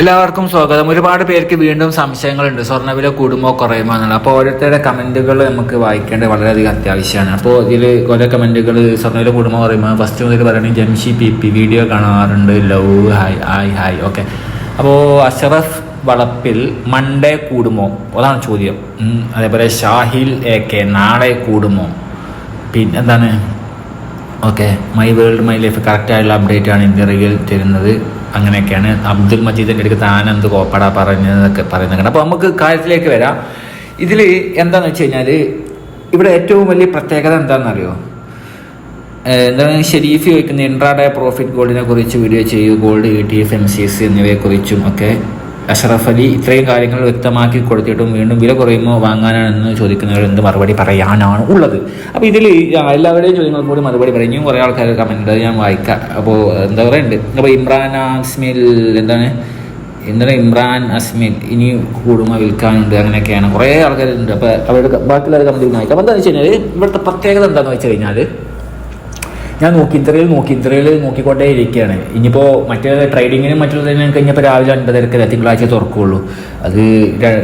എല്ലാവർക്കും സ്വാഗതം. ഒരുപാട് പേർക്ക് വീണ്ടും സംശയങ്ങളുണ്ട്. സ്വർണവില കൂടുമോ കുറയുമോ എന്നുള്ളത് അപ്പോൾ ഓരോരുത്തരുടെ കമന്റുകൾ നമുക്ക് വായിക്കേണ്ടത് വളരെയധികം അത്യാവശ്യമാണ്. അപ്പോൾ ഇതിൽ കുറേ കമന്റുകൾ സ്വർണവില കൂടുമോ കുറയുമോ? ഫസ്റ്റ് മുതൽ പറയുന്നത് ജംഷി പി പി വീഡിയോ കാണാറുണ്ട്. Love hi hi hi okay. അപ്പോൾ അഷറഫ് വളപ്പിൽ മൺഡേ കൂടുമോ? അതാണ് ചോദ്യം. അതേപോലെ ഷാഹിൽ എ കെ നാളെ കൂടുമോ? പിന്നെ എന്താണ് okay. My world my life. കറക്റ്റായുള്ള update ആണ് ഇന്ത്യയിൽ തരുന്നത്. അങ്ങനെയൊക്കെയാണ്. അബ്ദുൽ മജീദിന്റെ അടുത്ത് താൻ എന്ത് കോപ്പട പറഞ്ഞതൊക്കെ പറയുന്നത് അപ്പോൾ നമുക്ക് കാര്യത്തിലേക്ക് വരാം. ഇതിൽ എന്താണെന്ന് വെച്ച് കഴിഞ്ഞാൽ ഇവിടെ ഏറ്റവും വലിയ പ്രത്യേകത എന്താണെന്നറിയോ? എന്താണ് ഷെരീഫ് ചോദിക്കുന്ന ഇൻട്രാഡേ പ്രോഫിറ്റ് ഗോൾഡിനെ കുറിച്ച് വീഡിയോ ചെയ്യുക gold E T F M C S എന്നിവയെക്കുറിച്ചും ഒക്കെ അഷറഫ് അലി ഇത്രയും കാര്യങ്ങൾ വ്യക്തമാക്കി കൊടുത്തിട്ടും വീണ്ടും വില കുറയുമോ വാങ്ങാനാണെന്ന് ചോദിക്കുന്നവർ എന്ത് മറുപടി പറയാനാണ് ഉള്ളത്? അപ്പോൾ ഇതിൽ എല്ലാവരുടെയും ചോദ്യങ്ങൾ കൂടി മറുപടി പറയും. കുറേ ആൾക്കാർ കമന്റ് ഞാൻ വായിക്കാം. അപ്പോൾ എന്താ പറയുന്നുണ്ട് അപ്പോൾ ഇമ്രാൻ അസ്മിൽ എന്താണ്? എന്താണ് ഇമ്രാൻ അസ്മിൻ ഇനി കൂടുമ വിൽക്കാനുണ്ട്? അങ്ങനെയൊക്കെയാണ്. കുറേ ആൾക്കാരുണ്ട്. അപ്പോൾ അവരുടെ ബാക്കിയുള്ള കമന്റ് വായിക്കാം. അപ്പോൾ എന്താണെന്ന് വെച്ച് കഴിഞ്ഞാൽ ഇവിടുത്തെ പ്രത്യേകത എന്താണെന്ന് വെച്ച് കഴിഞ്ഞാൽ ഞാൻ നോക്കി ഇത്രയിൽ നോക്കി ഇത്രയിൽ നോക്കിക്കൊണ്ടേ ഇരിക്കുകയാണ് ഇനിയിപ്പോൾ മറ്റേ ട്രേഡിങ്ങിനും മറ്റുള്ളതിനും കഴിഞ്ഞപ്പോൾ രാവിലെ ഒൻപതരക്കല്ല തിങ്കളാഴ്ച തുറക്കുകയുള്ളൂ അത്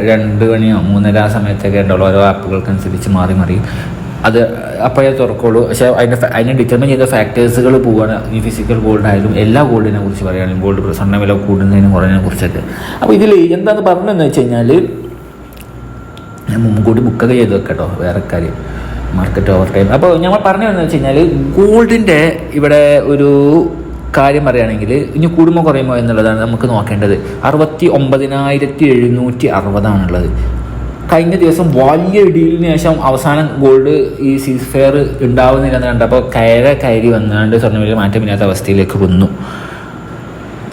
രണ്ട് മണിയോ മൂന്നര ആ സമയത്തൊക്കെ ഉണ്ടാവുള്ളൂ. ഓരോ ആപ്പുകൾക്കനുസരിച്ച് മാറി മാറി. അത് അപ്പോഴേ തുറക്കുള്ളൂ. പക്ഷേ അതിന്റെ അതിനെ ഡിറ്റർമിൻ ചെയ്ത ഫാക്ടേഴ്സുകൾ പോവുകയാണ് ഈ ഫിസിക്കൽ ഗോൾഡ് ആയാലും എല്ലാ ഗോൾഡിനെ കുറിച്ച് പറയുകയാണ് ഗോൾഡ് സ്വർണ വില കൂടുന്നതിനും കുറഞ്ഞതിനെ കുറിച്ചൊക്കെ. അപ്പോൾ ഇതിൽ എന്താണെന്ന് പറഞ്ഞതെന്ന് വെച്ച് കഴിഞ്ഞാൽ ഞാൻ മുൻകൂട്ടി ബുക്കൊക്കെ ചെയ്ത് വെക്കട്ടോ വേറെ കാര്യം. മാർക്കറ്റ് ഓവർ ടൈം അപ്പോൾ ഞങ്ങൾ വന്നു വെച്ച് കഴിഞ്ഞാൽ ഗോൾഡിന്റെ ഇവിടെ ഒരു കാര്യം പറയുകയാണെങ്കിൽ ഇനി കൂടുമോ കുറയുമോ എന്നുള്ളതാണ് നമുക്ക് നോക്കേണ്ടത്. അറുപത്തി ഒമ്പതിനായിരത്തി എഴുന്നൂറ്റി അറുപതാണുള്ളത് കഴിഞ്ഞ ദിവസം വലിയ ഇടിയിലിന് ശേഷം അവസാനം ഗോൾഡ് ഈ സീസ് ഫെയർ ഉണ്ടാവുന്നില്ലെന്ന് കണ്ടപ്പോൾ കയറ കയറി വന്നാണ്ട് സ്വർണവില മാറ്റമില്ലാത്ത അവസ്ഥയിലേക്ക് വന്നു.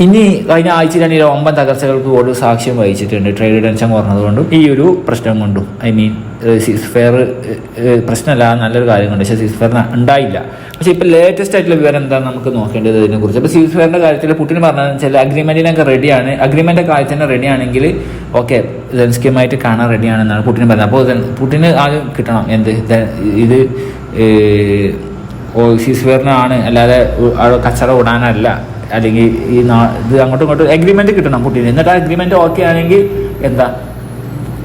ഇനി കഴിഞ്ഞ ആഴ്ചയിലാണ് ഒമ്പൻ തകർച്ചകൾക്ക് ഗോൾഡ് സാക്ഷ്യം വഹിച്ചിട്ടുണ്ട്. ട്രേഡ് ടെൻഷൻ കുറഞ്ഞതുകൊണ്ടും ഈ ഒരു പ്രശ്നം കൊണ്ടും. ഐ മീൻ സീസ് ഫെയർ പ്രശ്നമല്ല നല്ലൊരു കാര്യം കൊണ്ട്. പക്ഷേ സീസ് ഫെയർ ഉണ്ടായില്ല. പക്ഷേ ഇപ്പോൾ ലേറ്റസ്റ്റ് ആയിട്ടുള്ള വിവരം എന്താണ് നമുക്ക് നോക്കേണ്ടത് ഇതിനെക്കുറിച്ച്. അപ്പോൾ സീസ് ഫെയറിന്റെ കാര്യത്തിൽ പുട്ടിന് പറഞ്ഞതെന്ന് വെച്ചാൽ അഗ്രിമെന്റിനൊക്കെ റെഡിയാണ് അഗ്രിമെന്റ് കാര്യത്തിൽ തന്നെ റെഡിയാണെങ്കിൽ ഓക്കെ സെൻസ്കിയുമായിട്ട് കാണാൻ റെഡിയാണെന്നാണ് പുട്ടിന് പറഞ്ഞത്. അപ്പോൾ പുട്ടിന് ആദ്യം കിട്ടണം. എന്ത്? ഇത് സീസ് ഫെയറിനാണ് അല്ലാതെ കച്ചറ വിടാനല്ല അല്ലെങ്കിൽ ഈ നാ- ഇത് അങ്ങോട്ടും ഇങ്ങോട്ടും എഗ്രിമെന്റ് കിട്ടണം പുട്ടിന് എന്നിട്ട് ആ അഗ്രിമെന്റ് ഓക്കെ ആണെങ്കിൽ എന്താ?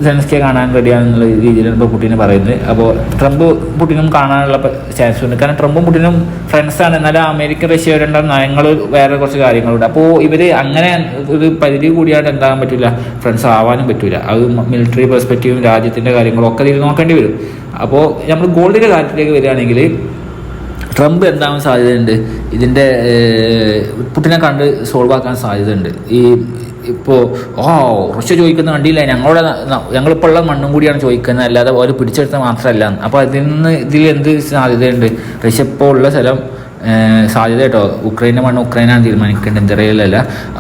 സെൻസ്കെ കാണാൻ റെഡിയാണെന്നുള്ള രീതിയിലാണ് ഇപ്പോൾ പുട്ടിനെ പറയുന്നത്. അപ്പോൾ ട്രംപ് പുട്ടിനും കാണാനുള്ള ചാൻസ് ഉണ്ട് കാരണം ട്രംപും പുട്ടിനും ഫ്രണ്ട്സാണ് എന്നാലും അമേരിക്കൻ റഷ്യ രണ്ടാം നയങ്ങൾ വേറെ കുറച്ച് കാര്യങ്ങളുണ്ട്. അപ്പോൾ ഇവർ അങ്ങനെ ഒരു പരിധി കൂടിയായിട്ട് എന്താകാൻ പറ്റില്ല ഫ്രണ്ട്സ് ആവാനും പറ്റില്ല അത് മിലിറ്ററി പെർസ്പെക്റ്റീവും രാജ്യത്തിന്റെ കാര്യങ്ങളും ഒക്കെ ഇതിൽ നോക്കേണ്ടി വരും. അപ്പോൾ നമ്മൾ ഗോൾഡിന്റെ കാര്യത്തിലേക്ക് വരികയാണെങ്കിൽ ട്രംപ് എന്താകാൻ സാധ്യതയുണ്ട്? ഇതിന്റെ പുട്ടിനെ കണ്ട് സോൾവ് ആക്കാൻ സാധ്യതയുണ്ട്. ഈ ഇപ്പോൾ ഓ റഷ്യ ചോദിക്കുന്ന കണ്ടില്ല? ഞങ്ങളുടെ ഞങ്ങളിപ്പോൾ ഉള്ള മണ്ണും കൂടിയാണ് ചോദിക്കുന്നത്. അല്ലാതെ അവർ പിടിച്ചെടുത്ത മാത്രമല്ല. അപ്പോൾ അതിൽ നിന്ന് ഇതിൽ എന്ത് സാധ്യതയുണ്ട്? റഷ്യ ഇപ്പോൾ ഉള്ള സ്ഥലം സാധ്യത കേട്ടോ ഉക്രൈന്റെ മണ്ണ് ഉക്രൈനാണ് തീരുമാനിക്കേണ്ടത്. ഇന്ത്യയിലല്ല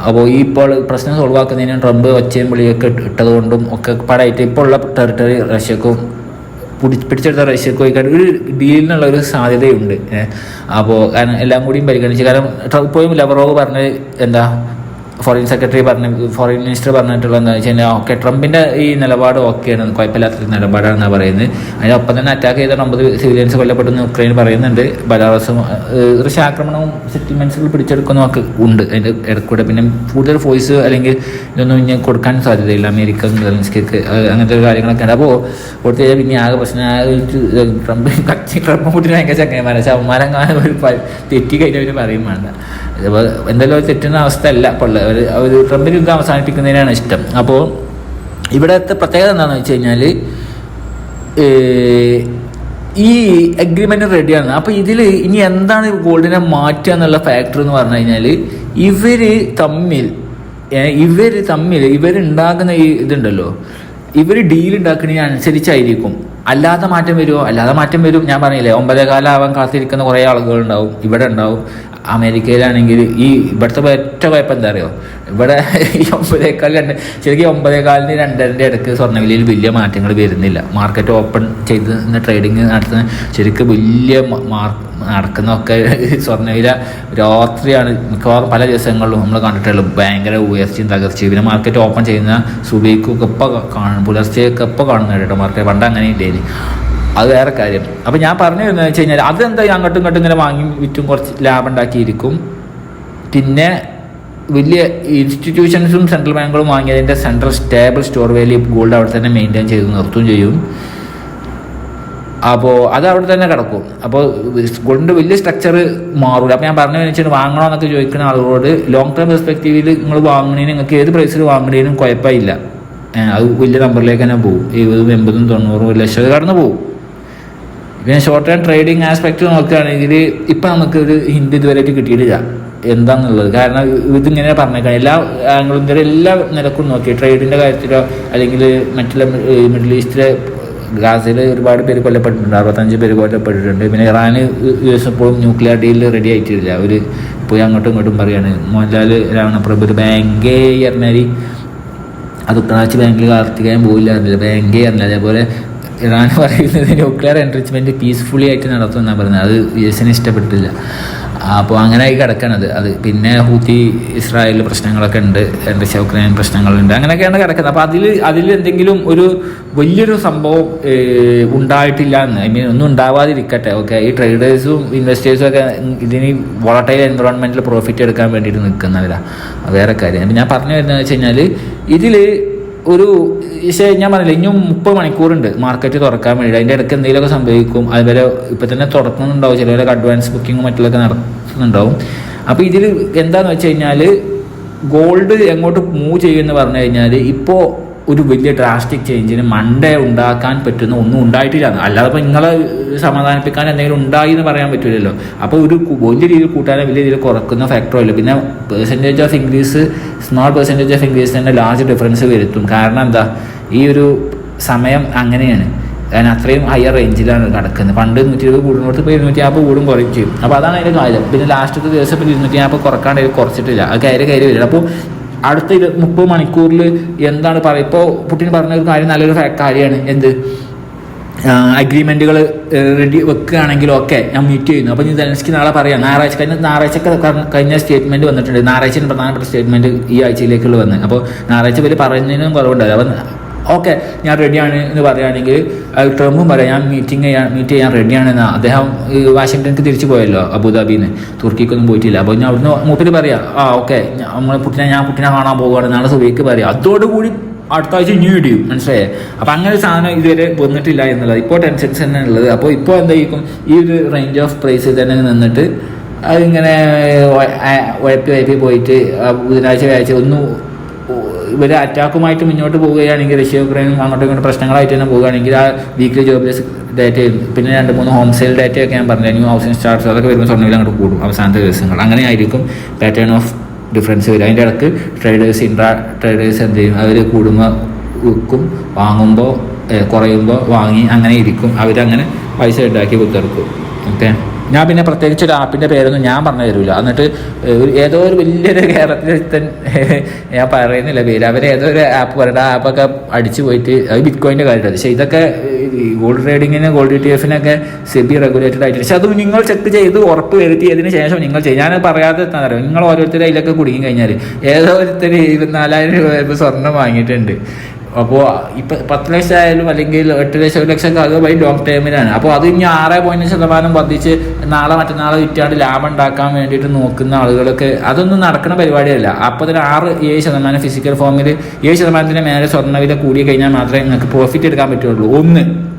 അപ്പോൾ ഈ ഇപ്പോൾ പ്രശ്നം സോൾവ് ആക്കുന്നതിനും ട്രംപ് ഒച്ചയും വിളിയൊക്കെ ഇട്ടതുകൊണ്ടും ഒക്കെ പടയിട്ട് ഇപ്പോൾ ഉള്ള ടെറിട്ടറി റഷ്യക്കും പിടി- പിടിച്ചെടുത്ത റഷ്യക്ക് പോയിക്കാണ്ട് ഒരു ഡീലിനുള്ള ഒരു സാധ്യതയുണ്ട്. അപ്പോൾ കാരണം എല്ലാം കൂടിയും പരിഗണിച്ച്. കാരണം ഇപ്പോഴും ലവറോവ് പറഞ്ഞ് എന്താ ഫോറിൻ സെക്രട്ടറി പറഞ്ഞ ഫോറിൻ മിനിസ്റ്റർ പറഞ്ഞിട്ടുള്ള എന്താ വെച്ച് കഴിഞ്ഞാൽ ഓക്കെ ട്രംപിന്റെ ഈ നിലപാട് ഓക്കെയാണ് കുഴപ്പമില്ലാത്തൊരു നിലപാടാണെന്നാണ് പറയുന്നത്. അതിനൊപ്പം തന്നെ അറ്റാക്ക് ചെയ്ത ഒമ്പത് സിവിലിയൻസ് കൊല്ലപ്പെട്ടെന്ന് ഉക്രൈൻ പറയുന്നുണ്ട്. ബലാറസും റഷ്യ ആക്രമണവും സെറ്റിൽമെന്റ്സുകൾ പിടിച്ചെടുക്കുന്നതൊക്കെ ഉണ്ട്. അതിന്റെ ഇടക്കൂടെ പിന്നെ കൂടുതൽ ഫോഴ്സ് അല്ലെങ്കിൽ ഇതൊന്നും ഇനി കൊടുക്കാൻ സാധ്യതയില്ല. അമേരിക്കൻ സെലൻസ്കിക്ക് അങ്ങനത്തെ കാര്യങ്ങളൊക്കെ ഉണ്ട്. അപ്പോൾ കൊടുത്തു കഴിഞ്ഞാൽ പിന്നെ ആകെ പ്രശ്നം ട്രംപ് കച്ചി ട്രംപ് കൂട്ടി ഭയങ്കര ചക്കന്മാരെ ശവന്മാരം കാണാൻ ഒരു പ- തെറ്റി കഴിഞ്ഞവർ പറയും വേണ്ട. അപ്പോൾ എന്തെങ്കിലും തെറ്റുന്ന അവസ്ഥ അല്ല ഇപ്പോൾ അവർ ട്രംപിന് യുദ്ധം അവസാനിപ്പിക്കുന്നതിനാണ് ഇഷ്ടം. അപ്പോൾ ഇവിടത്തെ പ്രത്യേകത എന്താണെന്ന് വെച്ച് കഴിഞ്ഞാൽ ഈ അഗ്രിമെന്റ് റെഡിയാണ് അപ്പോൾ ഇതിൽ ഇനി എന്താണ് ഗോൾഡിനെ മാറ്റുക എന്നുള്ള ഫാക്ടർ എന്ന് പറഞ്ഞു കഴിഞ്ഞാൽ ഇവർ തമ്മിൽ ഇവർ തമ്മിൽ ഇവരുണ്ടാക്കുന്ന ഈ ഇതുണ്ടല്ലോ ഇവർ ഡീൽ ഉണ്ടാക്കുന്നതിനനുസരിച്ചായിരിക്കും. അല്ലാതെ മാറ്റം വരുമോ അല്ലാതെ മാറ്റം വരും. ഞാൻ പറഞ്ഞില്ലേ ഒമ്പതേ കാലമാവാൻ കാത്തിരിക്കുന്ന കുറേ ആളുകളുണ്ടാവും ഇവിടെ ഉണ്ടാവും. അമേരിക്കയിലാണെങ്കിൽ ഈ ഇവിടുത്തെ ഏറ്റവും കുഴപ്പം എന്താ അറിയോ? ഇവിടെ ഈ ഒമ്പതേക്കാൾ രണ്ട് ശരിക്കും ഒമ്പതേക്കാലിന് രണ്ടരന്റെ ഇടയ്ക്ക് സ്വർണവിലയിൽ വലിയ മാറ്റങ്ങൾ വരുന്നില്ല. മാർക്കറ്റ് ഓപ്പൺ ചെയ്ത് ട്രേഡിങ് നടത്തുന്ന ശരിക്കും വലിയ മാർക്ക് നടക്കുന്നതൊക്കെ സ്വർണവില രാത്രിയാണ് മിക്കവാറും പല ദിവസങ്ങളിലും നമ്മൾ കണ്ടിട്ടുള്ളൂ ഭയങ്കര ഉയർച്ചയും തകർച്ചയും. പിന്നെ മാർക്കറ്റ് ഓപ്പൺ ചെയ്യുന്ന സുബൈക്കൊക്കെ ഇപ്പോൾ കാണും. പുലർച്ചെയൊക്കെ ഇപ്പോൾ കാണുന്നുണ്ട് കേട്ടോ മാർക്കറ്റ് പണ്ട് അങ്ങനെ ഇല്ലേനി അത് വേറെ കാര്യം. അപ്പം ഞാൻ പറഞ്ഞു വരുന്നത് വെച്ച് കഴിഞ്ഞാൽ അതെന്താ അങ്ങോട്ടും ഇങ്ങോട്ടും ഇങ്ങനെ വാങ്ങി വിറ്റും കുറച്ച് ലാഭം ഉണ്ടാക്കിയിരിക്കും പിന്നെ വലിയ ഇൻസ്റ്റിറ്റ്യൂഷൻസും സെൻട്രൽ ബാങ്കുകളും വാങ്ങിയതിന്റെ central stable store value gold അവിടെ തന്നെ മെയിന്റെയിൻ ചെയ്ത് നിർത്തുകയും ചെയ്യും. അപ്പോൾ അത് അവിടെ തന്നെ കിടക്കും. അപ്പോൾ ഗോൾഡിന്റെ വലിയ സ്ട്രക്ചർ മാറില്ല അപ്പോൾ ഞാൻ പറഞ്ഞു വെച്ചിട്ട് വാങ്ങണോ എന്നൊക്കെ ചോദിക്കുന്ന ആളുകളോട് ലോങ് ടേം പെർസ്പെക്റ്റീവിൽ നിങ്ങൾ വാങ്ങണേനും നിങ്ങൾക്ക് ഏത് പ്രൈസിൽ വാങ്ങണേനും കുഴപ്പമില്ല. അത് വലിയ നമ്പറിലേക്ക് തന്നെ പോകും എഴുപതും എൺപതും തൊണ്ണൂറും ലക്ഷം കടന്ന് പോകും പിന്നെ ഷോർട്ട് ടേം ട്രേഡിംഗ് ആസ്പെക്ട് നോക്കുകയാണെങ്കിൽ ഇപ്പം നമുക്ക് ഒരു ഹിന്ദി ഇതുവരെയായിട്ട് കിട്ടിയിട്ടില്ല. എന്താണെന്നുള്ളത് കാരണം ഇതിങ്ങനെ പറഞ്ഞേക്കാം എല്ലാ ആംഗിളും ഇതിലെ എല്ലാ നിലക്കും നോക്കി. ട്രേഡിന്റെ കാര്യത്തിലോ അല്ലെങ്കിൽ മറ്റുള്ള മിഡിൽ ഈസ്റ്റിലെ ഗാസയിൽ ഒരുപാട് പേര് കൊല്ലപ്പെട്ടിട്ടുണ്ട്. അറുപത്തഞ്ച് പേര് കൊല്ലപ്പെട്ടിട്ടുണ്ട്. പിന്നെ Iran U S nuclear deal ready ആയിട്ടില്ല. ഒരു പോയി അങ്ങോട്ടും ഇങ്ങോട്ടും പറയാണ്. മോഹൻലാൽ രാവണപ്രഭു ഒരു ബാങ്കേ പറഞ്ഞാൽ അത് ബാങ്കിൽ കാർത്തികേയൻ പോയില്ല ബാങ്കേ അറിയില്ല അതേപോലെ ഇറാൻ പറയുന്നത് ന്യൂക്ലിയർ എൻറിച്ച്മെന്റ് പീസ്ഫുള്ളി ആയിട്ട് നടത്തും എന്നാണ് പറയുന്നത്. അത് യു എസിന് ഇഷ്ടപ്പെട്ടില്ല അപ്പോൾ അങ്ങനെ ആയി കിടക്കണത് അത് പിന്നെ ഹൂത്തി ഇസ്രായേൽ പ്രശ്നങ്ങളൊക്കെ ഉണ്ട്. റഷ്യ ഉക്രൈൻ പ്രശ്നങ്ങളുണ്ട്. അങ്ങനെയൊക്കെയാണ് കിടക്കുന്നത്. അപ്പോൾ അതിൽ അതിൽ എന്തെങ്കിലും ഒരു വലിയൊരു സംഭവം ഉണ്ടായിട്ടില്ല എന്ന് ഐ മീൻ ഒന്നും ഉണ്ടാവാതിരിക്കട്ടെ. ഓക്കെ? ഈ ട്രേഡേഴ്സും ഇൻവെസ്റ്റേഴ്സും ഒക്കെ ഇതിന് വോളട്ടൈൽ എൻവറോൺമെന്റിൽ പ്രോഫിറ്റ് എടുക്കാൻ വേണ്ടിയിട്ട് നിൽക്കുന്നവരാണ് വേറെ കാര്യം. ഞാൻ പറഞ്ഞു വരുന്നത് വെച്ച് കഴിഞ്ഞാൽ ഇതിൽ ഒരു പക്ഷേ ഞാൻ പറഞ്ഞില്ല ഇനിയും മുപ്പത് മണിക്കൂറുണ്ട് മാർക്കറ്റ് തുറക്കാൻ വേണ്ടി അതിന്റെ ഇടയ്ക്ക് എന്തെങ്കിലുമൊക്കെ സംഭവിക്കും. അതുപോലെ ഇപ്പം തന്നെ തുറക്കുന്നുണ്ടാവും ചിലവരൊക്കെ അഡ്വാൻസ് ബുക്കിങ്ങും മറ്റുള്ളതൊക്കെ നടത്തുന്നുണ്ടാവും. അപ്പോൾ ഇതിൽ എന്താണെന്ന് വെച്ച് കഴിഞ്ഞാൽ ഗോൾഡ് എങ്ങോട്ട് മൂവ് ചെയ്യുമെന്ന് പറഞ്ഞു കഴിഞ്ഞാൽ ഇപ്പോൾ ഒരു വലിയ ഡ്രാസ്റ്റിക് ചേഞ്ചിന് മണ്ടേ ഉണ്ടാക്കാൻ പറ്റുന്ന ഒന്നും ഉണ്ടായിട്ടില്ല. അല്ലാതെ ഇപ്പോൾ നിങ്ങളെ സമാധാനിപ്പിക്കാൻ എന്തെങ്കിലും ഉണ്ടായി എന്ന് പറയാൻ പറ്റില്ലല്ലോ അപ്പോൾ ഒരു വലിയ രീതിയിൽ കൂട്ടാനോ വലിയ രീതിയിൽ കുറക്കുന്ന ഫാക്ടറോ ഇല്ല. പിന്നെ percentage of increase small percentage of increase തന്നെ ലാർജ് ഡിഫറൻസ് വരുത്തും. കാരണം എന്താ? ഈ ഒരു സമയം അങ്ങനെയാണ്. കാരണം അത്രയും ഹയർ റേഞ്ചിലാണ് കിടക്കുന്നത് പണ്ട് നൂറ്റി ഇരുപത് കൂടുന്നിടത്ത് ഇപ്പോൾ ഇരുന്നൂറ്റി നാൽപ്പത് കൂടും കുറയും ചെയ്യും. അപ്പോൾ അതാണ് അതിന്റെ കാര്യം. പിന്നെ ലാസ്റ്റത്തെ ദിവസം ഇപ്പോൾ ഇരുന്നൂറ്റി നാൽപ്പത് കുറക്കാണ്ട് കുറച്ചിട്ടില്ല. അത് കയറി കയറി വരില്ല അപ്പോൾ അടുത്ത ഇരു മുപ്പത് മണിക്കൂറിൽ എന്താണ് പറയുക ഇപ്പോൾ പുട്ടിൻ പറഞ്ഞ ഒരു കാര്യം നല്ലൊരു കാര്യമാണ്. എന്ത്? അഗ്രിമെന്റുകൾ റെഡി വെക്കുകയാണെങ്കിലും ഒക്കെ ഞാൻ മീറ്റ് ചെയ്യുന്നു. അപ്പോൾ ഞാൻ ധനസ്കി നാളെ പറയാം. ഞായറാഴ്ച കഴിഞ്ഞ ഞായറാഴ്ച കഴിഞ്ഞ സ്റ്റേറ്റ്മെന്റ് വന്നിട്ടുണ്ട്. ഞായറാഴ്ച പ്രധാനപ്പെട്ട സ്റ്റേറ്റ്മെന്റ് ഈ ആഴ്ചയിലേക്കുള്ള വന്നത്. അപ്പോൾ ഞായറാഴ്ച പേര് പറയുന്നതിനും കുറവുണ്ടായി അപ്പം ഓക്കെ ഞാൻ റെഡിയാണ് എന്ന് പറയുകയാണെങ്കിൽ ട്രംപും പറയാം. ഞാൻ മീറ്റിംഗ് ചെയ്യാൻ മീറ്റ് ചെയ്യാൻ റെഡിയാണെന്ന് അദ്ദേഹം വാഷിങ്ടൺക്ക് തിരിച്ചു പോയല്ലോ അബുദാബിന്ന്. തുർക്കിക്കൊന്നും പോയിട്ടില്ല. അപ്പോൾ ഞാൻ അവിടുന്ന് മൂപ്പര് പറയാം ആ ഓക്കെ നമ്മൾ പുട്ടിനെ ഞാൻ പുട്ടിനെ കാണാൻ പോവുകയാണ് നാളെ സുബൈക്ക് പറയാം. അതോടുകൂടി അടുത്ത ആഴ്ച ന്യൂ ഇടിയും മനസ്സിലായേ? അപ്പം അങ്ങനെ സാധനം ഇതുവരെ വന്നിട്ടില്ല എന്നുള്ളത്. ഇപ്പോൾ ടെൻഷൻസ് തന്നെ ഉള്ളത് അപ്പോൾ ഇപ്പോൾ എന്തായിരിക്കും ഈ ഒരു റേഞ്ച് ഓഫ് പ്രൈസിൽ തന്നെ നിന്നിട്ട് അതിങ്ങനെ ഉഴപ്പി ഉഴപ്പി പോയിട്ട് ബുധനാഴ്ച വ്യാഴ്ച ഒന്നും ഇവർ അറ്റാക്കുമായിട്ട് മുന്നോട്ട് പോവുകയാണെങ്കിൽ റഷ്യ യുക്രൈനും അങ്ങോട്ടും ഇങ്ങോട്ടും പ്രശ്നങ്ങളായിട്ട് തന്നെ പോവുകയാണെങ്കിൽ ആ വീക്ക്ലി ജോബ്ലെസ് ഡേറ്റയും പിന്നെ രണ്ട് മൂന്ന് ഹോം സെയിൽ ഡേറ്റയൊക്കെ ഞാൻ പറഞ്ഞു ന്യൂ ഹൗസിംഗ് സ്റ്റാർട്ട്സ് അതൊക്കെ വരുമ്പോൾ സ്വർണവില അങ്ങോട്ട് കൂടും അവസാനത്തെ ദിവസങ്ങൾ. അങ്ങനെ ആയിരിക്കും പാറ്റേൺ ഓഫ് ഡിഫറൻസ് വരും അതിന്റെ ഇടയ്ക്ക് ട്രേഡേഴ്സ് ഇൻട്രാ ട്രേഡേഴ്സ് എന്ത് ചെയ്യും? അവർ കൂടുമ്പോൾ വിൽക്കും വാങ്ങുമ്പോൾ കുറയുമ്പോൾ വാങ്ങി അങ്ങനെ ഇരിക്കും. അവരങ്ങനെ പൈസ ഉണ്ടാക്കി കുത്തിറക്കും ഓക്കെ ഞാൻ പിന്നെ പ്രത്യേകിച്ച് ഒരു ആപ്പിന്റെ പേരൊന്നും ഞാൻ പറഞ്ഞു തരില്ല എന്നിട്ട് ഏതോ ഒരു വലിയൊരു കേരളത്തിലെത്തൻ ഞാൻ പറയുന്നില്ല പേര്. അവർ ഏതോ ഒരു ആപ്പ് പറയുന്നത് ആ ആപ്പൊക്കെ അടിച്ചു പോയിട്ട് അത് ബിറ്റ് കോയിന്റെ കാര്യമാണ് പക്ഷേ ഇതൊക്കെ ഗോൾഡ് ട്രേഡിങ്ങിന് ഗോൾഡ് ടി എഫിനൊക്കെ സെബി റെഗുലേറ്റഡ് ആയിട്ട്. പക്ഷെ അത് നിങ്ങൾ ചെക്ക് ചെയ്ത് ഉറപ്പ് വരുത്തിയതിന് ശേഷം നിങ്ങൾ ചെയ്യും. ഞാൻ പറയാതെ അറിയാം നിങ്ങൾ ഓരോരുത്തരും അതിലൊക്കെ കുടുങ്ങി കഴിഞ്ഞാൽ ഏതോ ഒരുത്തർ ഇരുപത്തിനാലായിരം രൂപ സ്വർണം സ്വർണം വാങ്ങിയിട്ടുണ്ട്. അപ്പോൾ ഇപ്പം പത്ത് ലക്ഷം ആയാലും അല്ലെങ്കിൽ എട്ട് ലക്ഷം ഒരു ലക്ഷം അത് വഴി ലോങ് ടേമിലാണ് അപ്പോൾ അത് ഇനി ആറ് പോയിന്റ് ശതമാനം വർദ്ധിച്ച് നാളെ മറ്റന്നാളെ വിറ്റാണ്ട് ലാഭം ഉണ്ടാക്കാൻ വേണ്ടിയിട്ട് നോക്കുന്ന ആളുകളൊക്കെ അതൊന്നും നടക്കുന്ന പരിപാടിയല്ല. അപ്പോൾ തന്നെ ആറ് ഏഴ് ശതമാനം ഫിസിക്കൽ ഫോമിൽ ഏഴ് ശതമാനത്തിന് മേലെ സ്വർണവില കൂടി കഴിഞ്ഞാൽ മാത്രമേ നിങ്ങൾക്ക് പ്രോഫിറ്റ് എടുക്കാൻ പറ്റുള്ളൂ. ഒന്ന്.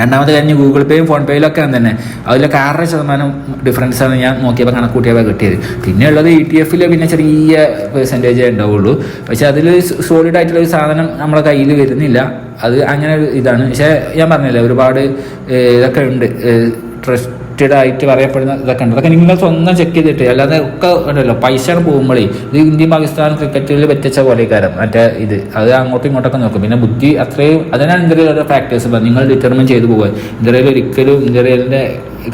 രണ്ടാമത് കഴിഞ്ഞ് ഗൂഗിൾ പേയും ഫോൺ പേയിലും ഒക്കെ തന്നെ. അതിലൊക്കെ ആറര ശതമാനം ഡിഫറൻസ് ആണ് ഞാൻ നോക്കിയപ്പോൾ കണക്കൂട്ടിയപ്പോൾ കിട്ടിയത്. പിന്നെ ഉള്ളത് ഇ ടി എഫിൽ പിന്നെ ചെറിയ പെർസെന്റേജേ ഉണ്ടാവുള്ളൂ. പക്ഷേ അതിൽ സോളിഡ് ആയിട്ടുള്ള ഒരു സാധനം നമ്മുടെ കയ്യിൽ വരുന്നില്ല. അത് അങ്ങനെ ഒരു ഇതാണ്. പക്ഷേ ഞാൻ പറഞ്ഞില്ലേ ഒരുപാട് ഇതൊക്കെ ഉണ്ട്. ട്രസ്റ്റഡ് ആയിട്ട് പറയപ്പെടുന്ന ഇതൊക്കെ ഉണ്ട്. അതൊക്കെ നിങ്ങൾ സ്വന്തം ചെക്ക് ചെയ്തിട്ട് അല്ലാതെ ഒക്കെ ഉണ്ടല്ലോ പൈസ പോകുമ്പോഴേ ഇത് ഇന്ത്യ പാകിസ്ഥാൻ ക്രിക്കറ്റിൽ പറ്റിച്ച പോലെ മറ്റേ ഇത്. അത് അങ്ങോട്ടും ഇങ്ങോട്ടൊക്കെ നോക്കും. പിന്നെ ബുദ്ധി അത്രയും അതിനാണ് ഇന്ത്യയിൽ ഓരോ ഫാക്ടേഴ്സ് നിങ്ങൾ ഡിറ്റർമിൻ ചെയ്തു പോകുക ഇന്ത്യയിൽ ഒരിക്കലും ഇന്ത്യയിലെ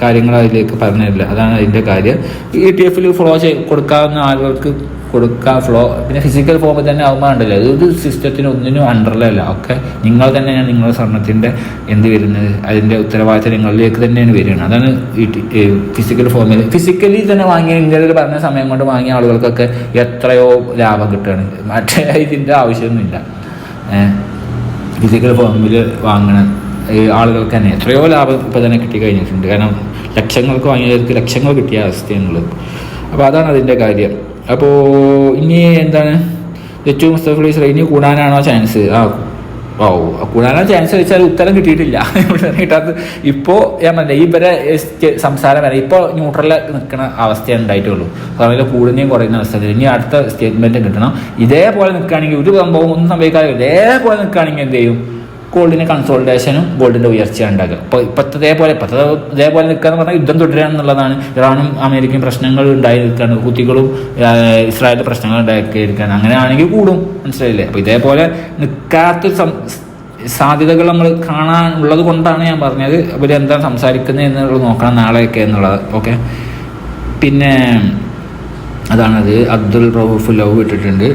കാര്യങ്ങൾ അതിലേക്ക് പറഞ്ഞില്ല അതാണ് അതിന്റെ കാര്യം. ഇ ടി എഫിൽ ഫോളോ ചെയ്ത് കൊടുക്കാവുന്ന ആളുകൾക്ക് കൊടുക്കാം ഫ്ലോ പിന്നെ ഫിസിക്കൽ ഫോമിൽ തന്നെ ആകുമ്പോൾ ഉണ്ടല്ലോ ഇത് സിസ്റ്റത്തിന് ഒന്നിനും അണ്ടറിലല്ല ഒക്കെ നിങ്ങൾ തന്നെയാണ് നിങ്ങളുടെ സ്വർണത്തിന്റെ എന്ത് വരുന്നത്? അതിന്റെ ഉത്തരവാദിത്തം നിങ്ങളിലേക്ക് തന്നെയാണ് വരുന്നത് അതാണ് ഈ ഫിസിക്കൽ ഫോമിൽ ഫിസിക്കലി തന്നെ വാങ്ങിയ ഇന്ത്യയിൽ പറഞ്ഞ സമയം കൊണ്ട് വാങ്ങിയ ആളുകൾക്കൊക്കെ എത്രയോ ലാഭം കിട്ടുകയാണ്. മറ്റേ ഇതിന്റെ ആവശ്യമൊന്നുമില്ല. ഫിസിക്കൽ ഫോമിൽ വാങ്ങണ ആളുകൾക്ക് തന്നെ എത്രയോ ലാഭം ഇപ്പോൾ തന്നെ കിട്ടി കഴിഞ്ഞിട്ടുണ്ട്. കാരണം ലക്ഷങ്ങൾക്ക് വാങ്ങിയവർക്ക് ലക്ഷങ്ങൾ കിട്ടിയ അവസ്ഥയാണുള്ളത്. അപ്പോൾ അതാണ് അതിന്റെ കാര്യം. അപ്പോൾ ഇനി എന്താണ്? ഏറ്റവും മുസ്തഫലി ഇനി കൂടാനാണോ ചാൻസ് ആ ഓ കൂടാനോ ചാൻസ് വെച്ചാൽ ഉത്തരം കിട്ടിയിട്ടില്ല. കിട്ടാത്ത ഇപ്പോൾ ഞാൻ പറഞ്ഞില്ല ഈ വരെ സംസാരം വരെ ഇപ്പോൾ ന്യൂട്രലിൽ നിൽക്കുന്ന അവസ്ഥയാണ് ഉണ്ടായിട്ടുള്ളൂ. അതുപോലെ കൂടുന്നതും കുറയുന്ന അവസ്ഥ ഇനി അടുത്ത സ്റ്റേറ്റ്മെന്റ് കിട്ടണം. ഇതേപോലെ നിൽക്കുകയാണെങ്കിൽ ഒരു സംഭവം ഒന്നും സംഭവിക്കാതെ ഇതേപോലെ നിൽക്കുകയാണെങ്കിൽ എന്ത് ചെയ്യും? ഗോൾഡിന്റെ കൺസോൾട്ടേഷനും ഗോൾഡിന്റെ ഉയർച്ചയാണ് ഉണ്ടാകുക ഇപ്പോൾ ഇപ്പോഴത്തെ ഇതേപോലെ ഇപ്പോഴത്തെ ഇതേപോലെ നിൽക്കുക എന്ന് പറഞ്ഞാൽ യുദ്ധം തുടരുക എന്നുള്ളതാണ്. ഇറാനും അമേരിക്കയും പ്രശ്നങ്ങൾ ഉണ്ടായി നിൽക്കുകയാണ് കുത്തികളും ഇസ്രായേലിന്റെ പ്രശ്നങ്ങൾ ഉണ്ടാക്കിയിരിക്കുകയാണ് അങ്ങനെയാണെങ്കിൽ കൂടും. മനസ്സിലായില്ലേ? അപ്പോൾ ഇതേപോലെ നിൽക്കാത്ത സാധ്യതകൾ നമ്മൾ കാണാനുള്ളത് കൊണ്ടാണ് ഞാൻ പറഞ്ഞത്. ഇവർ എന്താ സംസാരിക്കുന്നത് എന്നുള്ളത് നോക്കണം നാളെയൊക്കെ എന്നുള്ളത്. ഓക്കെ? പിന്നെ അതാണത്. അബ്ദുൽ റൌഫ് ലവ് ഇട്ടിട്ടുണ്ട്.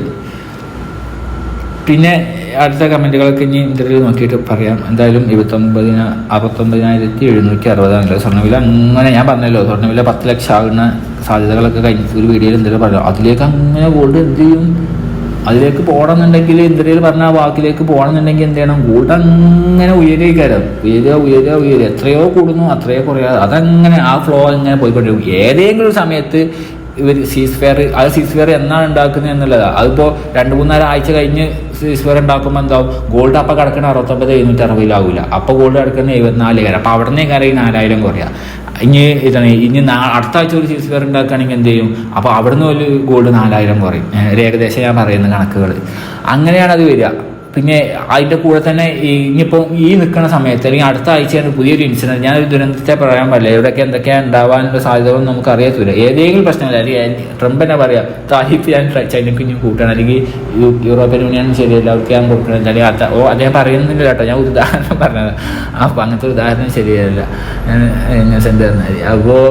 പിന്നെ അടുത്ത കമന്റുകളൊക്കെ ഇനി ഇന്റർവ്യൂ നോക്കിയിട്ട് പറയാം. എന്തായാലും ഇരുപത്തൊമ്പതിന് അറുപത്തൊമ്പതിനായിരത്തി എഴുന്നൂറ്റി അറുപതാണ് സ്വർണവില അങ്ങനെ ഞാൻ പറഞ്ഞല്ലോ സ്വർണവില പത്ത് ലക്ഷം ആകുന്ന സാധ്യതകളൊക്കെ കഴിഞ്ഞ ഒരു വീഡിയോയിൽ എന്തെങ്കിലും പറഞ്ഞു. അതിലേക്ക് അങ്ങനെ ഗോൾഡ് എന്ത് ചെയ്യും? അതിലേക്ക് പോകണമെന്നുണ്ടെങ്കിൽ എന്തെങ്കിലും പറഞ്ഞ ആ വാക്കിലേക്ക് പോകണമെന്നുണ്ടെങ്കിൽ എന്ത് ചെയ്യണം? ഗോൾഡ് അങ്ങനെ ഉയരേക്കാരം ഉയരുക ഉയരുക ഉയരുക. എത്രയോ കൂടുന്നു അത്രയോ കുറയാതെ അതങ്ങനെ ആ ഫ്ലോ അങ്ങനെ പോയിക്കൊണ്ടിരിക്കും. ഏതെങ്കിലും ഒരു സമയത്ത് ഇവർ സീസ് ഫെയർ അത് സീസ് ഫെയർ എന്നാണ് ഉണ്ടാക്കുന്നത് എന്നുള്ളതാണ് അതിപ്പോൾ രണ്ട് മൂന്നാൽ ആഴ്ച കഴിഞ്ഞ് സീസ് ഫെയർ ഉണ്ടാക്കുമ്പോൾ എന്താവും? ഗോൾഡ് അപ്പം കിടക്കുന്ന അറുപത്തൊമ്പത് എഴുന്നൂറ്റി അറുപതിലാവില്ല അപ്പോൾ ഗോൾഡ് കിടക്കുന്ന എഴുപത്തിനാല് കയറാം അപ്പോൾ അവിടെ നിന്ന് കയറി നാലായിരം കുറയാം. ഇനി ഇതാണ് ഇനി അടുത്ത ആഴ്ച ഒരു സീസ് ഫെയർ ഉണ്ടാക്കുകയാണെങ്കിൽ എന്ത് ചെയ്യും? അപ്പോൾ അവിടുന്ന് ഒരു ഗോൾഡ് നാലായിരം കുറയും. ഏകദേശം ഞാൻ പറയുന്ന കണക്കുകൾ അങ്ങനെയാണ് അത് വരിക. പിന്നെ അതിന്റെ കൂടെ തന്നെ ഈ ഇനിയിപ്പോൾ ഈ നിൽക്കുന്ന സമയത്ത് അല്ലെങ്കിൽ അടുത്ത ആഴ്ചയാണ് പുതിയൊരു ഇൻസിഡന്റ് ഞാനൊരു ദുരന്തത്തെ പറയാൻ പാടില്ല. ഇവിടെയൊക്കെ എന്തൊക്കെയാണ് ഉണ്ടാവാനുള്ള സാധ്യതകളും നമുക്ക് അറിയത്തില്ല ഏതെങ്കിലും പ്രശ്നമില്ല അല്ലെങ്കിൽ ട്രംപ് തന്നെ പറയാം താഹിഫ് ഞാൻ ചൈനയ്ക്ക് ഇനി കൂട്ടണം. അല്ലെങ്കിൽ യൂറോപ്യൻ യൂണിയൻ ശരിയല്ല അവർക്ക് ഞാൻ കൂട്ടണം. അല്ലെങ്കിൽ അത്ത ഓ അദ്ദേഹം പറയുന്നില്ല കേട്ടോ. ഞാൻ ഉദാഹരണം പറഞ്ഞത്. അപ്പോൾ അങ്ങനത്തെ ഉദാഹരണം ശരിയല്ല. ഞാൻ സെൻഡ് തന്നാൽ അപ്പോൾ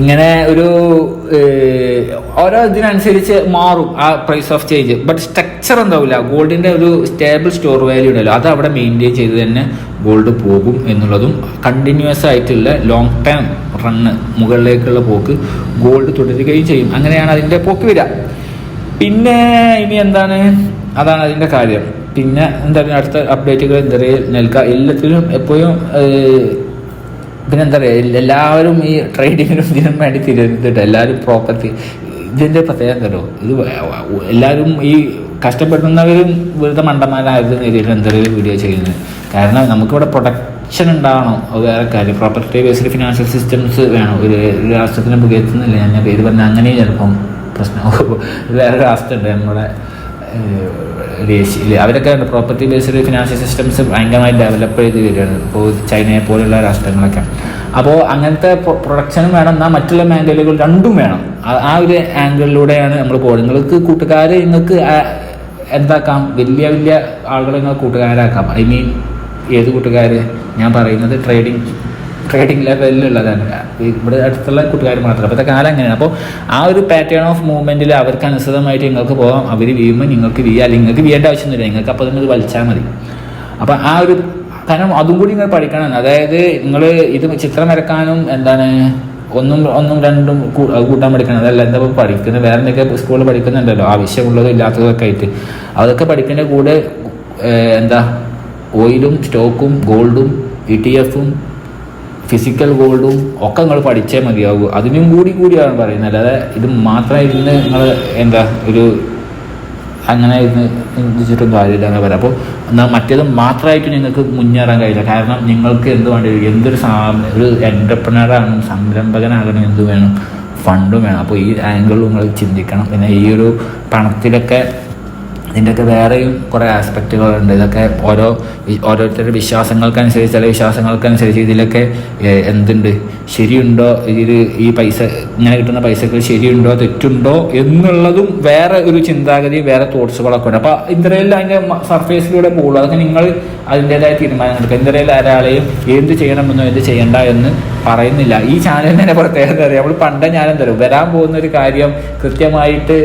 ഇങ്ങനെ ഒരു ഓരോ ഇതിനനുസരിച്ച് മാറും ആ പ്രൈസ് ഓഫ് ചേഞ്ച് ബട്ട് എന്താവില്ല ഗോൾഡിന്റെ ഒരു സ്റ്റേബിൾ സ്റ്റോർ വാല്യൂ ഉണ്ടല്ലോ. അത് അവിടെ മെയിന്റെയിൻ ചെയ്ത് തന്നെ ഗോൾഡ് പോകും എന്നുള്ളതും കണ്ടിന്യൂസ് ആയിട്ടുള്ള ലോങ് ടേം റണ്ണ് മുകളിലേക്കുള്ള പോക്ക് ഗോൾഡ് തുടരുകയും ചെയ്യും. അങ്ങനെയാണ് അതിന്റെ പോക്ക് വരിക. പിന്നെ ഇനി എന്താണ്? അതാണ് അതിന്റെ കാര്യം. പിന്നെ എന്താ അടുത്ത അപ്ഡേറ്റുകൾ എന്താ പറയുക നൽകുക എല്ലാത്തിലും എപ്പോഴും പിന്നെ എന്താ പറയുക എല്ലാവരും ഈ ട്രേഡിങ്ങിനും ഇതിനും വേണ്ടി തിരുവനന്തപുരം എല്ലാവരും പ്രോപ്പർട്ടി ഇതിന്റെ പ്രത്യേകത എന്തോ ഇത് എല്ലാവരും ഈ കഷ്ടപ്പെടുന്നവരും വെറുതെ മണ്ടന്മാരായിരുന്നു രീതിയിൽ എന്തെങ്കിലും വീഡിയോ ചെയ്യുന്നത്? കാരണം നമുക്കിവിടെ പ്രൊഡക്ഷൻ ഉണ്ടാവണം. അത് വേറെ കാര്യം. പ്രോപ്പർട്ടി ബേസ്ഡ് ഫിനാൻഷ്യൽ സിസ്റ്റംസ് വേണം. ഒരു രാഷ്ട്രത്തിനെ പുകയത്തുന്നില്ല ഞാൻ പേര് പറഞ്ഞാൽ അങ്ങനെയും ചിലപ്പം പ്രശ്നം വേറെ രാഷ്ട്രമുണ്ട്. നമ്മുടെ ദേശീയ അവരൊക്കെ പ്രോപ്പർട്ടി ബേസ്ഡ് ഫിനാൻഷ്യൽ സിസ്റ്റംസ് ഭയങ്കരമായി ഡെവലപ്പ് ചെയ്ത് വരികയാണ്. ഇപ്പോൾ ചൈനയെ പോലെയുള്ള രാഷ്ട്രങ്ങളൊക്കെ. അപ്പോൾ അങ്ങനത്തെ പ്രൊഡക്ഷനും വേണം. എന്നാൽ മറ്റുള്ള മേഖലകൾ രണ്ടും വേണം. ആ- ഒരു ആംഗിളിലൂടെയാണ് നമ്മൾ പോകുന്നത്. നിങ്ങൾക്ക് കൂട്ടുകാർ നിങ്ങൾക്ക് എന്താക്കാം? വലിയ വലിയ ആളുകളെ നിങ്ങൾ കൂട്ടുകാരാക്കാം. ഐ മീൻ ഏത് കൂട്ടുകാർ ഞാൻ പറയുന്നത് ട്രേഡിങ് ട്രേഡിംഗ് ലെവലിലുള്ളതാണ് ഇവിടെ അടുത്തുള്ള കൂട്ടുകാർ മാത്രം. അപ്പോഴത്തെ കാലം അങ്ങനെയാണ്. അപ്പോൾ ആ ഒരു പാറ്റേൺ ഓഫ് മൂവ്മെന്റിൽ അവർക്ക് അനുസൃതമായിട്ട് നിങ്ങൾക്ക് പോകാം. അവർ വീഴുമ്പോൾ നിങ്ങൾക്ക് വീഴുക അല്ലെങ്കിൽ നിങ്ങൾക്ക് വീഴേണ്ട ആവശ്യമൊന്നുമില്ല. നിങ്ങൾക്ക് അപ്പോൾ തന്നെ ഇത് വലിച്ചാൽ മതി. അപ്പോൾ ആ ഒരു കാരണം അതും കൂടി നിങ്ങൾ പഠിക്കണം. അതായത് നിങ്ങൾ ഇത് ചിത്രം വരക്കാനും എന്താണ് ഒന്നും ഒന്നും രണ്ടും കൂട്ടാൻ പഠിക്കണം. അതല്ല എന്താ പഠിക്കുന്നത് വേറെ എന്തൊക്കെ സ്കൂളിൽ പഠിക്കുന്നുണ്ടല്ലോ? ആവശ്യമുള്ളതും ഇല്ലാത്തതൊക്കെ ആയിട്ട്. അതൊക്കെ പഠിക്കേണ്ട കൂടെ എന്താ ഓയിലും സ്റ്റോക്കും ഗോൾഡും ഇ ടി എഫും ഫിസിക്കൽ ഗോൾഡും ഒക്കെ നിങ്ങൾ പഠിച്ചേ മതിയാകൂ അതിനും കൂടി കൂടിയാണ് പറയുന്നത്. അല്ലാതെ ഇത് മാത്രം ഇരുന്ന് നിങ്ങൾ എന്താ ഒരു അങ്ങനെ ഇന്ന് ചിന്തിച്ചിട്ടും കാര്യമില്ല എന്ന് പറയാം. അപ്പോൾ എന്നാൽ മറ്റേത് മാത്രമായിട്ട് നിങ്ങൾക്ക് മുന്നേറാൻ കഴിയില്ല. കാരണം നിങ്ങൾക്ക് എന്ത് വേണ്ടി വരും എന്തൊരു സാ ഒരു എന്റർപ്രണറാകണം സംരംഭകനാകണം എന്ത് വേണം ഫണ്ടും വേണം. അപ്പോൾ ഈ ആംഗിൾ നിങ്ങൾ ചിന്തിക്കണം. പിന്നെ ഈ ഒരു പണത്തിലൊക്കെ ഇതിന്റെയൊക്കെ വേറെയും കുറേ ആസ്പെക്റ്റുകളുണ്ട് ഇതൊക്കെ ഓരോ ഓരോരുത്തരുടെ വിശ്വാസങ്ങൾക്കനുസരിച്ച് ചില വിശ്വാസങ്ങൾക്കനുസരിച്ച് ഇതിലൊക്കെ എന്തുണ്ട്? ശരിയുണ്ടോ? ഇതിൽ ഈ പൈസ ഇങ്ങനെ കിട്ടുന്ന പൈസക്ക് ശരിയുണ്ടോ? തെറ്റുണ്ടോ? എന്നുള്ളതും വേറെ ഒരു ചിന്താഗതി വേറെ തോട്ട്സുകളൊക്കെ ഉണ്ട്. അപ്പോൾ ഇന്ത്യയിൽ അതിന്റെ സർഫേസിലൂടെ പോകുള്ളൂ. അതൊക്കെ നിങ്ങൾ അതിന്റെതായ തീരുമാനം എടുക്കുക. ഇന്ത്യയിൽ ഒരാളെയും എന്ത് ചെയ്യണമെന്നോ എന്ത് ചെയ്യണ്ട എന്ന് പറയുന്നില്ല. ഈ ചാനലിന് തന്നെ പ്രത്യേകത അറിയാം? നമ്മൾ പണ്ട് എന്താ വരാൻ പോകുന്ന ഒരു കാര്യം കൃത്യമായിട്ട്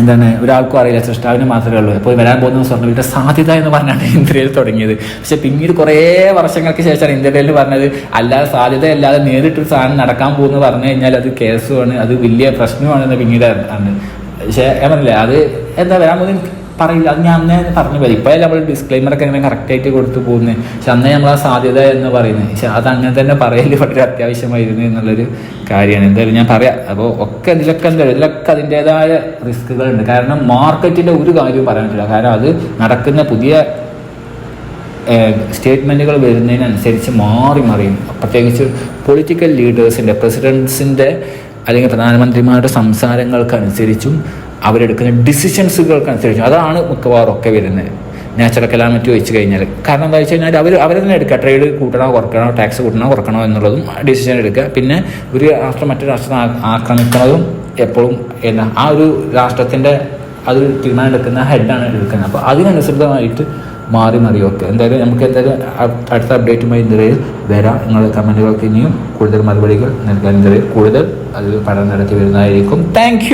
എന്താണ് ഒരാൾക്കും അറിയില്ല സൃഷ്ടാവിന് മാത്രമേ ഉള്ളൂ. അപ്പോൾ വരാൻ പോകുന്ന സ്വർണവിന്റെ സാധ്യത എന്ന് പറഞ്ഞാണ് ഇന്ദ്രയിൽ തുടങ്ങിയത്. പക്ഷെ പിന്നീട് കുറേ വർഷങ്ങൾക്ക് ശേഷമാണ് ഇന്ത്യയിൽ പറഞ്ഞത് അല്ലാതെ സാധ്യത അല്ലാതെ നേരിട്ടൊരു സാധനം നടക്കാൻ പോകുന്നു പറഞ്ഞു കഴിഞ്ഞാൽ അത് കേസുമാണ് അത് വലിയ പ്രശ്നമാണെന്ന് പിന്നീട് ആണ് പക്ഷേ ഞാൻ പറഞ്ഞില്ലേ അത് എന്താ വരാൻ പോകുന്ന പറയില്ല. അത് ഞാൻ അന്നേ പറഞ്ഞു പോയി. ഇപ്പോൾ നമ്മൾ ഡിസ്ക്ലൈമറൊക്കെ ഇങ്ങനെ കറക്റ്റായിട്ട് കൊടുത്തു പോകുന്നത് പക്ഷെ അന്നേ നമ്മൾ ആ സാധ്യത എന്ന് പറയുന്നത് പക്ഷെ അത് അങ്ങനെ തന്നെ പറയൽ വളരെ അത്യാവശ്യമായിരുന്നു എന്നുള്ളൊരു കാര്യമാണ്. എന്തായാലും ഞാൻ പറയാം. അപ്പോൾ ഒക്കെ ഇതിലൊക്കെ എന്തായാലും ഇതിലൊക്കെ അതിന്റെതായ റിസ്കുകളുണ്ട് കാരണം മാർക്കറ്റിന്റെ ഒരു കാര്യവും പറയാൻ പറ്റില്ല. കാരണം അത് നടക്കുന്ന പുതിയ സ്റ്റേറ്റ്മെന്റുകൾ വരുന്നതിനനുസരിച്ച് മാറി മറിയും പ്രത്യേകിച്ച് പൊളിറ്റിക്കൽ ലീഡേഴ്സിന്റെ പ്രസിഡൻസിന്റെ അല്ലെങ്കിൽ പ്രധാനമന്ത്രിമാരുടെ സംസാരങ്ങൾക്കനുസരിച്ചും അവരെടുക്കുന്ന ഡിസിഷൻസുകൾക്കനുസരിച്ച് അതാണ് മിക്കവാറും ഒക്കെ വരുന്നത്. നാച്ചുറൽ കലാമറ്റി വെച്ച് കഴിഞ്ഞാൽ കാരണം എന്താ വെച്ച് കഴിഞ്ഞാൽ അവർ അവർ തന്നെ എടുക്കുക. ട്രേഡ് കൂട്ടണോ കുറക്കണോ ടാക്സ് കൂട്ടണോ കുറക്കണോ എന്നുള്ളതും ഡിസിഷൻ എടുക്കുക. പിന്നെ ഒരു രാഷ്ട്രം മറ്റൊരു രാഷ്ട്രം ആക്രമിക്കുന്നതും എപ്പോഴും എന്നാ ആ ഒരു രാഷ്ട്രത്തിന്റെ അത് തീരുമാനം എടുക്കുന്ന ഹെഡാണ് എടുക്കുന്നത്. അപ്പോൾ അതിനനുസൃതമായിട്ട് മാറി മറിയൊക്കെ എന്തായാലും നമുക്ക് എന്തായാലും അടുത്ത അപ്ഡേറ്റുമായി നിലയിൽ വരാം. നിങ്ങളുടെ കമന്റുകൾക്ക് ഇനിയും കൂടുതൽ മറുപടികൾ നൽകാൻ നിലയിൽ കൂടുതൽ അത് പഠനം നടത്തി വരുന്നതായിരിക്കും. താങ്ക്